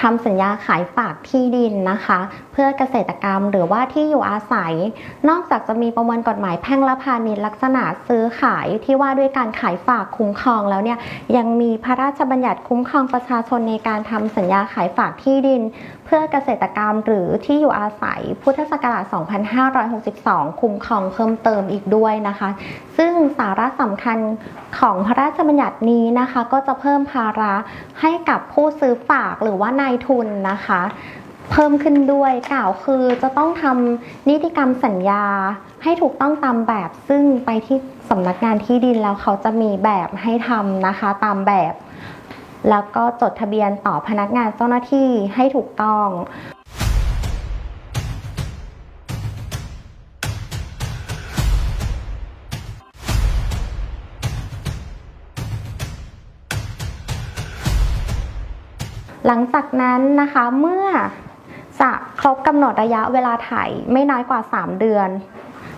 ทำสัญญาขายฝากที่ดินนะคะ เพื่อเกษตรกรรมหรือว่าที่อยู่อาศัย นอกจากจะมีประมวลกฎหมายแพ่งและพาณิชย์ลักษณะซื้อขายที่ว่าด้วยการขายฝากคุ้มครองแล้วเนี่ยยังมีพระราชบัญญัติคุ้มครองประชาชนในการทำสัญญาขายฝากที่ดิน เพื่อเกษตรกรรมหรือที่อยู่อาศัย พุทธศักราช 2562 คุ้มครองเพิ่มเติมอีกด้วยนะคะ ซึ่งสาระสำคัญของพระราชบัญญัตินี้นะคะ ก็จะเพิ่มภาระให้กับผู้ซื้อฝากหรือว่านายทุนนะคะ เพิ่มขึ้นด้วยกล่าวคือจะต้องทำนิติกรรมสัญญาให้ถูกต้องตามแบบซึ่งไปที่สำนักงานที่ดินแล้วเขาจะมีแบบให้ทำนะคะตามแบบ แล้วก็จดทะเบียนต่อพนักงานเจ้าหน้าที่ให้ถูกต้อง หลังจากนั้นนะคะเมื่อจะครบกำหนดระยะเวลาถ่ายไม่น้อยกว่า 3 เดือน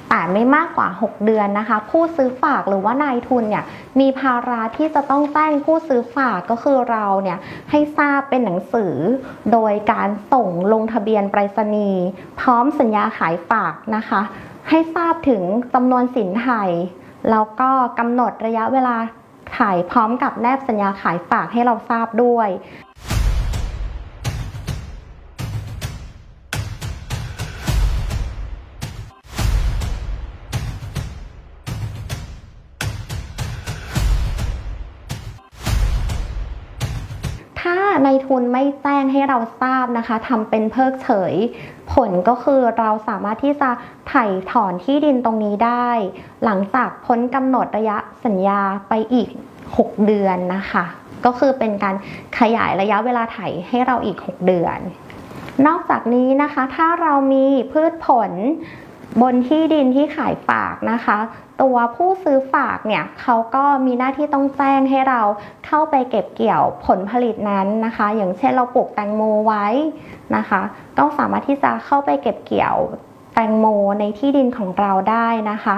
แต่ไม่มากกว่า 6 เดือนนะคะ ผู้ซื้อฝากหรือว่านายทุนเนี่ยมีภาระที่จะต้องแจ้งผู้ซื้อฝากก็คือเราเนี่ยให้ทราบเป็นหนังสือ โดยการส่งลงทะเบียนไปรษณีย์พร้อมสัญญาขายฝากนะคะ ให้ทราบถึงจำนวนสินไทยแล้วก็กำหนดระยะเวลาถ่ายพร้อมกับแนบสัญญาขายฝากให้เราทราบด้วย ในายทุนไม่แจ้งให้เราทราบนะคะทำเป็นเพิกเฉย ผลก็คือเราสามารถที่จะไถ่ถอนที่ดินตรงนี้ได้ หลังจากพ้นกำหนดระยะสัญญาไปอีก 6 เดือนนะคะ ก็คือเป็นการขยายระยะเวลาไถ่ให้เราอีก 6 เดือน นอกจากนี้นะคะถ้าเรามีพืชผล บนที่ดินที่ขายฝากนะคะ ตัวผู้ซื้อฝากเนี่ยเขาก็มีหน้าที่ต้องแจ้งให้เราเข้าไปเก็บเกี่ยวผลผลิตนั้นนะคะ อย่างเช่นเราปลูกแตงโมไว้นะคะ ก็สามารถที่จะเข้าไปเก็บเกี่ยวแตงโมในที่ดินของเราได้นะคะ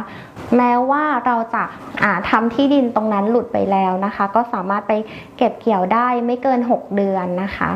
แม้ว่าเราจะาทำที่ดินตรงนั้นหลุดไปแล้วนะคะ ก็สามารถไปเก็บเกี่ยวได้ไม่เกิน 6 เดือนนะคะ